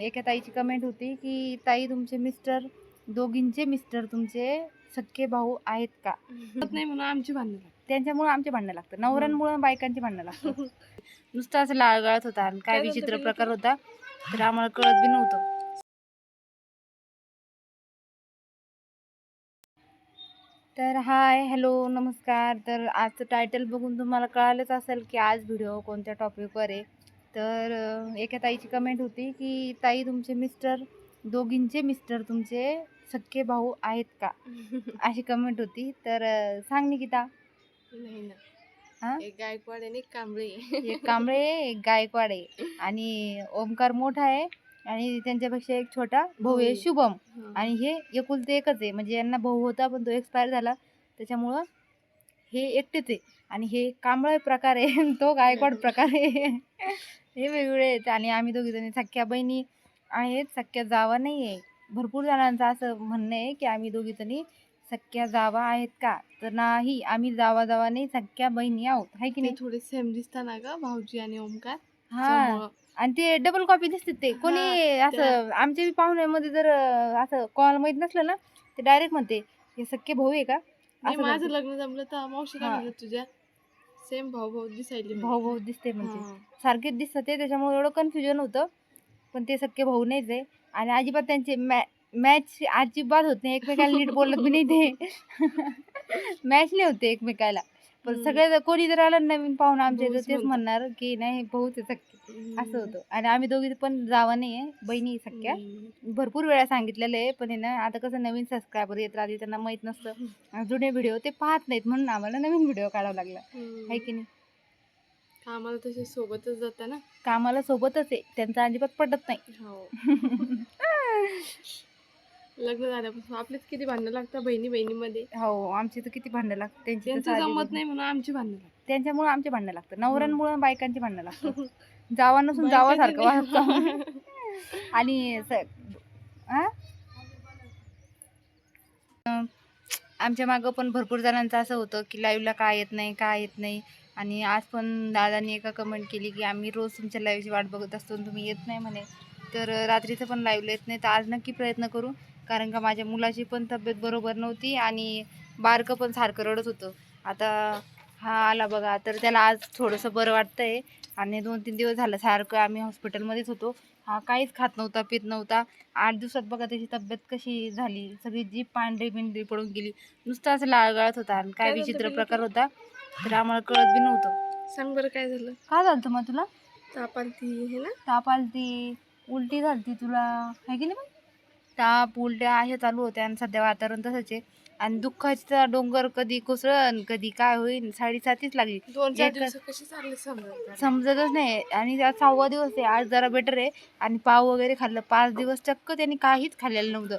एका ताईची कमेंट होती की ताई तुमचे मिस्टर दोघींचे मिस्टर तुमचे सख्खे भाऊ आहेत का? होत नाही म्हणून आमची भांडणं लागतात. त्यांच्यामुळे आमचे भांडणं लागतं नवऱ्यांमुळे बायकांची भांडणं लागतं नुसतं असं लाळ गळत होता. आणि काय विचित्र? प्रकार होता. तर आम्हाला कळत बी नव्हतं. तर हाय हॅलो नमस्कार. तर आजचं टायटल बघून तुम्हाला कळालंच असेल की आज व्हिडिओ कोणत्या टॉपिकवर आहे. तर एका ताईची कमेंट होती की ताई तुमचे मिस्टर दोघींचे मिस्टर तुमचे सख्खे भाऊ आहेत का? अशी कमेंट होती. तर सांग निकिता. नाही ना. हा? एक गायकवाड आणि एक कांबळे. एक कांबळे एक गायकवाड आहे. आणि ओमकार मोठा आहे आणि त्यांच्यापेक्षा एक छोटा भाऊ आहे भाऊ. शुभम. आणि हे एकुलते एकच आहे. म्हणजे यांना भाऊ होता पण तो एक्सपायर झाला. त्याच्यामुळं हे एकटेच आहे. आणि हे कांबळे प्रकार आहे. तो गायकवाड प्रकार आहे. हे वेगवेगळे आहेत. आणि आम्ही दोघी जणी सख्या बहिणी आहेत. सख्या जावा नाही आहे. भरपूर जणांचं असं म्हणणं आहे की आम्ही दोघी जणी सख्या जावा आहेत का? तर नाही. आम्ही जावा जावा नाही. सख्या बहिणी आहोत. हाय की नाही? थोडे सेम दिसताना का भाऊजी आणि ओमकार. हा. आणि ते डबल कॉपी दिसते ते. कोणी असं आमच्या पाहुण्यामध्ये जर असं कॉल माहीत नसलं ना ते डायरेक्ट म्हणते हे सख्खे भाऊ आहे का? नाही, असं माझं. लग्न जमलं तर मावशी काय हा. म्हणतात तुझ्या सेम भाऊ भाऊ दिसायले म्हणे. भाऊ भाऊ दिसते म्हणजे हा. सारखेच दिसतात ते त्याच्यामुळे एवढं कन्फ्युजन होतं पण ते सख्खे भाऊ नाहीच आहे आणि अजिबात त्यांचे मॅ मॅच अजिबात होत नाही एकमेकाला नीट बोलत बी नाही ते मॅच नाही होते एकमेकाला पण. सगळे जर- कोणी जर आलं नवीन पाहुणा आमच्या इथं तेच. म्हणणार की नाही भाऊच आहे सख्खे. असं होतं. आणि आम्ही दोघी पण जावा नाही आहे बहिणी सख्या. भरपूर वेळा सांगितलेलं आहे पण ना आता कसं नवीन सबस्क्रायबर येत राहते त्यांना माहीत नसतं. जुने व्हिडिओ ते पाहत नाहीत म्हणून आम्हाला नवीन व्हिडिओ काढावा लागला. आहे की नाही? आम्हाला तसे सोबतच जाता ना? कामाला सोबतच आहे. त्यांचं अजिबात पटत नाही. हो. लग्न झाल्यापासून. आपलेच किती भांडणं लागतात बहिणी बहिणीमध्ये हो आमची तर किती भांडणं लागतं त्यांची तर त्यांचं साधी जमत. नाही म्हणून आमची भांडणं लागतात. त्यांच्यामुळे आमचे भांडणं लागतं नवऱ्यांमुळे बायकांची भांडणं लागतं जावा नसून जावासारखं वागतं आणि स- आ? अं, आमच्या मागं पण भरपूर जणांचं असं होतं की लाईव्हला काय येत नाही काय येत नाही. आणि आज पण दादांनी एका कमेंट केली की आम्ही रोज तुमच्या लाईव्हची वाट बघत असतो आणि तुम्ही येत नाही म्हणे. तर रात्रीचं पण लाईव्हला येत नाही. तर आज नक्की प्रयत्न करू. कारण का माझ्या मुलाची पण तब्येत बरोबर नव्हती आणि बारकं पण सारखं रडत होतं. आता हा आला बघा तर त्याला आज थोडंसं बरं वाटतं आहे आणि दोन तीन दिवस झालं सारखं आम्ही हॉस्पिटलमध्येच होतो. हा काहीच खात नव्हता पित नव्हता. आठ दिवसात बघा त्याची तब्येत कशी झाली. सगळी जी पांढरी बिंढरी पडून गेली. नुसतं असं लाळ गळत होता आणि काय विचित्र? प्रकार होता तर आम्हाला कळत बी नव्हतं. सांग बरं काय झालं? काय झालं मग तुला? ताप आलती हे ना? ताप आलती उलटी झालती तुला. आहे की नाही बाई? ताप उलट्या अशा चालू होत्या आणि सध्या वातावरण तसंच आहे. आणि दुःखाचा डोंगर कधी कोसळन कधी काय होईल साडेसातीच लागली. दोन चार एक- दिवस कसे चालले समजत समजतच नाही. आणि आज सहावा दिवस आहे. आज जरा बेटर आहे. आणि पाव वगैरे खाल्लं. पाच दिवस चक्क त्यांनी काहीच खाल्लेलं नव्हतं.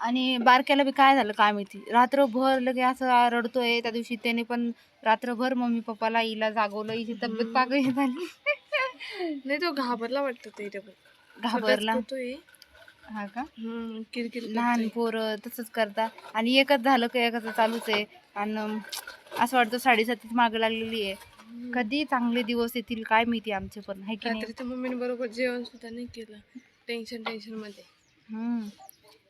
आणि बारक्याला बी काय झालं काय माहिती. रात्रभर लगे असं रडतोय. त्या दिवशी त्याने पण रात्रभर मम्मी पप्पाला हिला जागवलं. हिची तब्येत. पागळी झाली. नाही तो घाबरला वाटतं ते घाबरला. हा का? हम्म, किरकिर लहान. पोरं तसंच करता. आणि एकच झालं का एकाचं चालूच आहे. आणि असं वाटतं साडेसातीच मागं लागलेली आहे. कधी चांगले दिवस येतील काय माहिती आमचे पण आहे की नाही? रात्री तर मम्मीने बरोबर जेवण सुद्धा नाही केलं. टेन्शन टेन्शनमध्ये. हम्म.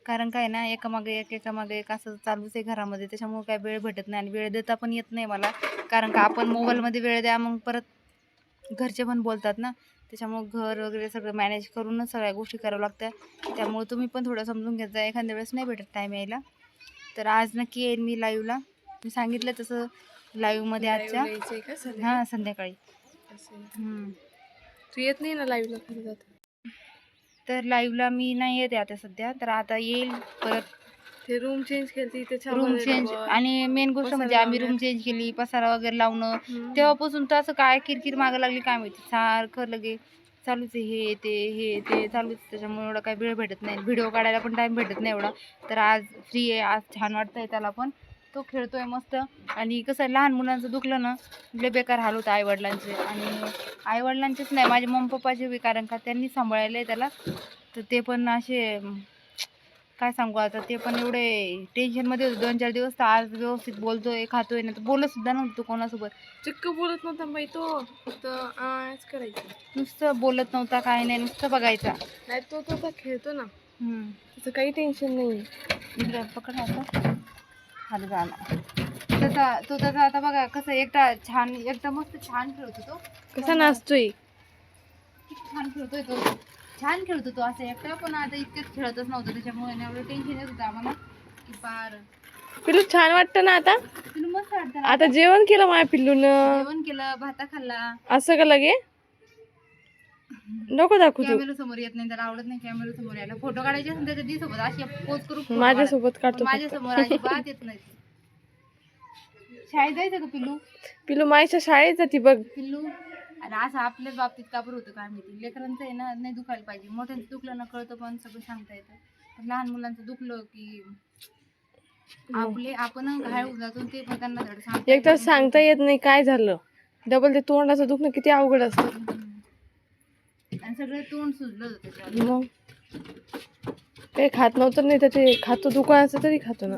कारण काय ना एकामागे एक एकामागे एक असं चालूच आहे घरामध्ये. त्याच्यामुळे काय वेळ भेटत नाही आणि वेळ देता पण येत नाही मला. कारण का आपण मोबाईलमध्ये वेळ द्या मग परत घरचे पण बोलतात ना त्याच्यामुळं घर वगैरे सगळं मॅनेज करूनच सगळ्या गोष्टी कराव्या लागतात त्यामुळे तुम्ही पण थोडं समजून जा एखाद्या वेळेस नाही भेटत टाईम यायला. तर आज नक्की येईल मी लाईव्हला मी सांगितलं तसं लाईव्हमध्ये आजच्या? हां संध्याकाळी. तू येत नाही ना लाईव्हला तर लाईव्हला मी नाही येते आता सध्या. तर आता येईल परत ते रूम चेंज केली रूम चेंज आणि मेन गोष्ट म्हणजे आम्ही रूम. चेंज केली पसारा वगैरे लावणं. तेव्हापासून तर असं काय किरकिर मागं लागली काय माहिती. सारखं लगे चालूच आहे हे ते हे ते चालूच आहे. त्याच्यामुळे एवढा काही वेळ भेटत नाही. व्हिडिओ काढायला पण टाईम भेटत नाही एवढा. तर आज फ्री आहे आज छान वाटतंय त्याला पण. तो खेळतोय मस्त. आणि कसं आहे, लहान मुलांचं दुखलं ना लय बेकार हाल होतं आईवडिलांचे. आणि आईवडिलांचेच नाही माझे मम्मी पप्पाचे बी. कारण का त्यांनी सांभाळले त्याला. तर ते पण असे काय सांगू आता? ते पण एवढे टेन्शनमध्ये होते. दोन चार दिवस तर आज व्यवस्थित बोलतोय खातोय ना तर बोलत सुद्धा नव्हतं कोणासोबत. चक्क बोलत नव्हता बाई तो. फक्त आच करायचं. नुसतं बोलत नव्हता काय नाही नुसतं बघायचा. नाही तो तो आता खेळतो ना. हम्म. त्याचं काही टेन्शन नाही इकडे पकड आता. खाली झाला तसा तो तसा आता बघा कसं एकटा छान एकटा मस्त छान खेळतो तो. कसा नाचतोय? किती छान खेळतोय तो. छान खेळतो तो असं एकटा पण आता इतकंच खेळतच नव्हतं. त्याच्यामुळे ना एवढं टेन्शन येत होतं आम्हाला. की पार. पिल्लू छान वाटतं ना आता? तुला मस्त वाटतं ना. आता जेवण केलं माझ्या पिल्लूनं? जेवण केलं भाता खाल्ला. असं का लगे? नको दाखवू तू. कॅमेरा समोर येत नाही त्याला आवडत नाही कॅमेरा समोर यायला. फोटो काढायचे असेल त्याच्या दी सोबत अशी पोज करू photo माझ्यासोबत काढा. काढतो माझ्यासमोर अजिबात येत नाही. शाळेत जायचं का पिल्लू? पिल्लू माईच्या शाळेत जाती बघ. पिल्लू आणि असं आपल्याच बाबतीत का बरं होतं काय माहिती. लेकरांचं आहे ना नाही दुखायला पाहिजे. मोठ्यांचं दुखलं ना कळतं पण सगळं सांगता येतं. पण लहान मुलांचं दुखलं की आपले आपण घाय जातो ते पण त्यांना धड सांगता एक तर येत. नाही. सांगता येत नाही काय झालं. डबल ते तोंडाचं दुखणं किती अवघड असतं. आणि सगळं तोंड सुजलं होतं त्याच्यावर. मग? काही खात नव्हतं नाही तर ते खातो दुकानाचं तरी खातो ना.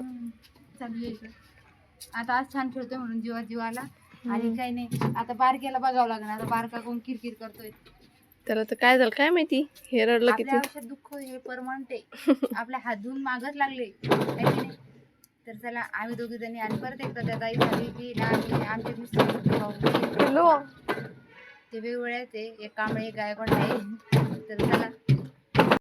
चालू आहे. इकडं. आता आज छान खेळतोय म्हणून जीवा जीवाला. आणि काही नाही. आता बारक्याला बघावं लागणार आता बारका कोण किरकिर करतोय. त्याला तर काय झालं काय माहिती? हे रडलं आपल्या किती आयुष्यात दुःख हे परमानंट आहे. आपल्या हात धुवून मागच लागले. है की नाही? तर चला आम्ही दोघी जणी आणि परत एकदा त्या ताई झाली की ना आम्ही आमचे मिस्टर भाऊ पिल्लू ते वेगवेगळे ते. एक कांबळे एक गायकवाड आहे. तर चला